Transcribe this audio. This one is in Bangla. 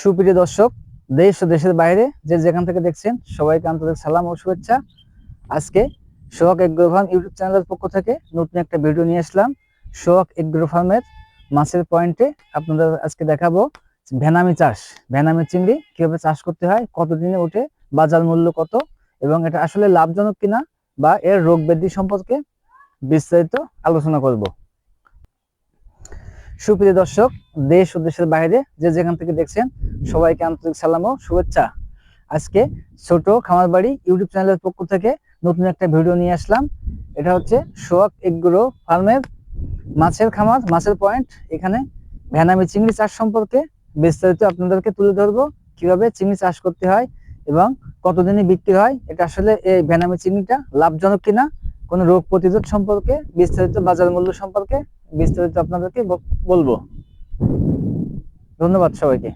সুপ্রিয় দর্শক, দেশ ও দেশের বাইরে যে যেখান থেকে দেখছেন, সবাইকে আন্তরিক সালাম ও শুভেচ্ছা। আজকে সোহাগ এগ্রো ফার্ম ইউটিউব চ্যানেলের পক্ষ থেকে নতুন একটা ভিডিও নিয়ে আসলাম। সোহাগ এগ্রো ফার্মের মাছের পয়েন্টে আপনাদের আজকে দেখাবো ভেনামি চাষ। ভেনামি চিংড়ি কীভাবে চাষ করতে হয়, কতদিনে ওঠে, বাজার মূল্য কত, এবং এটা আসলে লাভজনক কিনা বা এর রোগ ব্যাধি সম্পর্কে বিস্তারিত আলোচনা করব। সুপ্রিয় দর্শক, দেশ ও দেশের বাইরে যে যেখান থেকে দেখছেন সবাইকে আন্তরিক সালাম ও শুভেচ্ছা। আজকে ছোট খামার বাড়ি ইউটিউব চ্যানেলের পক্ষ থেকে নতুন একটা ভিডিও নিয়ে আসলাম। এটা হচ্ছে সোয়াক এগ্রো ফার্মের মাছের খামার, মাছের পয়েন্ট। এখানে ভ্যানামি চিংড়ি চাষ সম্পর্কে বিস্তারিত আপনাদেরকে তুলে ধরবো, কীভাবে চিংড়ি চাষ করতে হয় এবং কতদিনে বিক্রি হয়, এটা আসলে এই ভ্যানামি চিংড়িটা লাভজনক কিনা, কোনো রোগ প্রতিরোধ সম্পর্কে বিস্তারিত বাজার মূল্য সম্পর্কে বিস্তারিত আপনাদেরকে বলব। ধন্যবাদ সবাইকে।